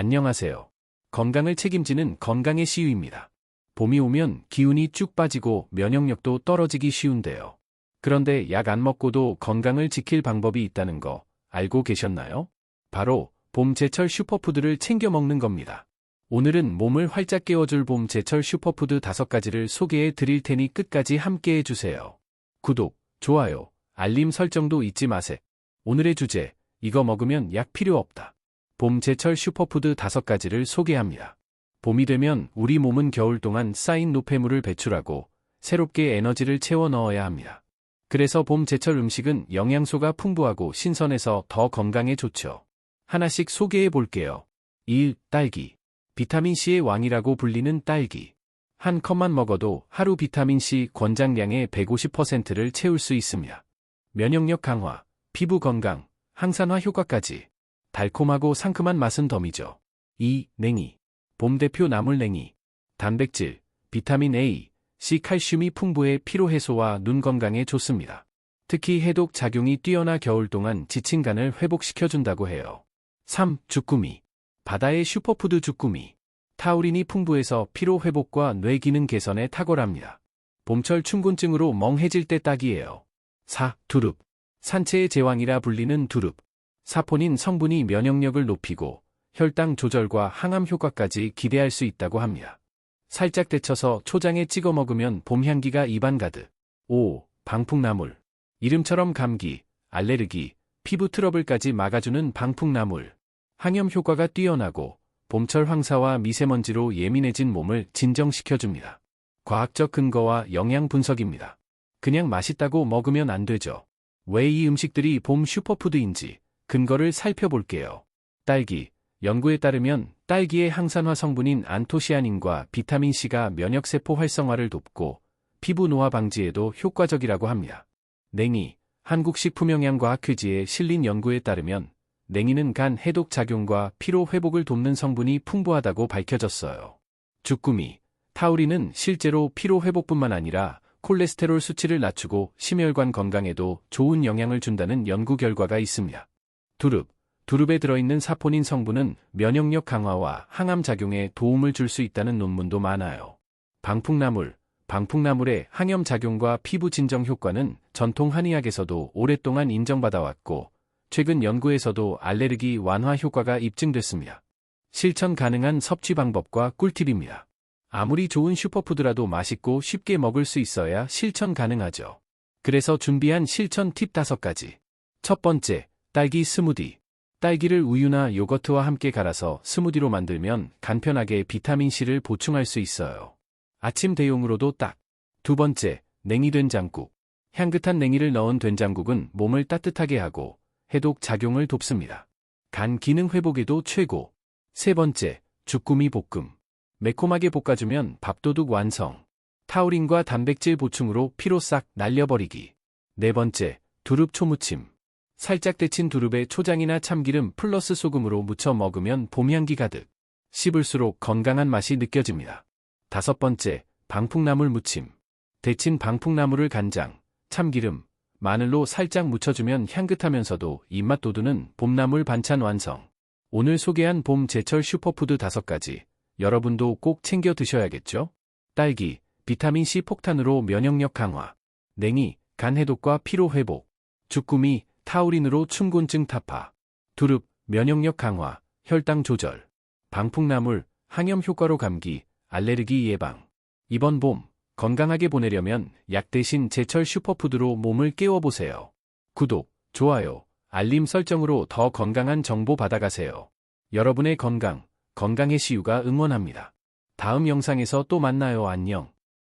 안녕하세요. 건강을 책임지는 건강의 시유입니다. 봄이 오면 기운이 쭉 빠지고 면역력도 떨어지기 쉬운데요. 그런데 약 안 먹고도 건강을 지킬 방법이 있다는 거 알고 계셨나요? 바로 봄 제철 슈퍼푸드를 챙겨 먹는 겁니다. 오늘은 몸을 활짝 깨워줄 봄 제철 슈퍼푸드 다섯 가지를 소개해 드릴 테니 끝까지 함께 해주세요. 구독, 좋아요, 알림 설정도 잊지 마세요. 오늘의 주제, 이거 먹으면 약 필요 없다. 봄 제철 슈퍼푸드 다섯 가지를 소개합니다. 봄이 되면 우리 몸은 겨울 동안 쌓인 노폐물을 배출하고 새롭게 에너지를 채워 넣어야 합니다. 그래서 봄 제철 음식은 영양소가 풍부하고 신선해서 더 건강에 좋죠. 하나씩 소개해 볼게요. 1. 딸기. 비타민C의 왕이라고 불리는 딸기. 한 컵만 먹어도 하루 비타민C 권장량의 150%를 채울 수 있습니다. 면역력 강화, 피부 건강, 항산화 효과까지. 달콤하고 상큼한 맛은 덤이죠. 2. 냉이. 봄 대표 나물냉이. 단백질, 비타민 A, C 칼슘이 풍부해 피로 해소와 눈 건강에 좋습니다. 특히 해독 작용이 뛰어나 겨울 동안 지친 간을 회복시켜준다고 해요. 3. 주꾸미. 바다의 슈퍼푸드 주꾸미. 타우린이 풍부해서 피로 회복과 뇌 기능 개선에 탁월합니다. 봄철 춘곤증으로 멍해질 때 딱이에요. 4. 두릅. 산채의 제왕이라 불리는 두릅. 사포닌 성분이 면역력을 높이고 혈당 조절과 항암 효과까지 기대할 수 있다고 합니다. 살짝 데쳐서 초장에 찍어 먹으면 봄 향기가 입안 가득. 5. 방풍나물. 이름처럼 감기, 알레르기, 피부 트러블까지 막아주는 방풍나물. 항염 효과가 뛰어나고 봄철 황사와 미세먼지로 예민해진 몸을 진정시켜줍니다. 과학적 근거와 영양 분석입니다. 그냥 맛있다고 먹으면 안 되죠. 왜 이 음식들이 봄 슈퍼푸드인지 근거를 살펴볼게요. 딸기. 연구에 따르면 딸기의 항산화 성분인 안토시아닌과 비타민C가 면역세포 활성화를 돕고 피부 노화 방지에도 효과적이라고 합니다. 냉이. 한국식품영양과학회지에 실린 연구에 따르면 냉이는 간 해독 작용과 피로 회복을 돕는 성분이 풍부하다고 밝혀졌어요. 주꾸미. 타우린은 실제로 피로 회복뿐만 아니라 콜레스테롤 수치를 낮추고 심혈관 건강에도 좋은 영향을 준다는 연구 결과가 있습니다. 두릅. 두릅에 들어있는 사포닌 성분은 면역력 강화와 항암 작용에 도움을 줄 수 있다는 논문도 많아요. 방풍나물. 방풍나물의 항염 작용과 피부 진정 효과는 전통 한의학에서도 오랫동안 인정받아왔고 최근 연구에서도 알레르기 완화 효과가 입증됐습니다. 실천 가능한 섭취 방법과 꿀팁입니다. 아무리 좋은 슈퍼푸드라도 맛있고 쉽게 먹을 수 있어야 실천 가능하죠. 그래서 준비한 실천 팁 5가지. 첫 번째, 딸기 스무디. 딸기를 우유나 요거트와 함께 갈아서 스무디로 만들면 간편하게 비타민C를 보충할 수 있어요. 아침 대용으로도 딱. 두 번째, 냉이 된장국. 향긋한 냉이를 넣은 된장국은 몸을 따뜻하게 하고 해독 작용을 돕습니다. 간 기능 회복에도 최고. 세 번째, 주꾸미 볶음. 매콤하게 볶아주면 밥도둑 완성. 타우린과 단백질 보충으로 피로 싹 날려버리기. 네 번째, 두릅 초무침. 살짝 데친 두릅에 초장이나 참기름 플러스 소금으로 무쳐 먹으면 봄향기 가득. 씹을수록 건강한 맛이 느껴집니다. 다섯 번째, 방풍나물 무침. 데친 방풍나물을 간장, 참기름, 마늘로 살짝 묻혀주면 향긋하면서도 입맛 돋우는 봄나물 반찬 완성. 오늘 소개한 봄 제철 슈퍼푸드 다섯 가지. 여러분도 꼭 챙겨 드셔야겠죠? 딸기, 비타민C 폭탄으로 면역력 강화. 냉이, 간 해독과 피로 회복. 주꾸미, 타우린으로 춘곤증 타파. 두릅, 면역력 강화, 혈당 조절. 방풍나물, 항염 효과로 감기, 알레르기 예방. 이번 봄, 건강하게 보내려면 약 대신 제철 슈퍼푸드로 몸을 깨워보세요. 구독, 좋아요, 알림 설정으로 더 건강한 정보 받아가세요. 여러분의 건강, 건강의 시유가 응원합니다. 다음 영상에서 또 만나요. 안녕.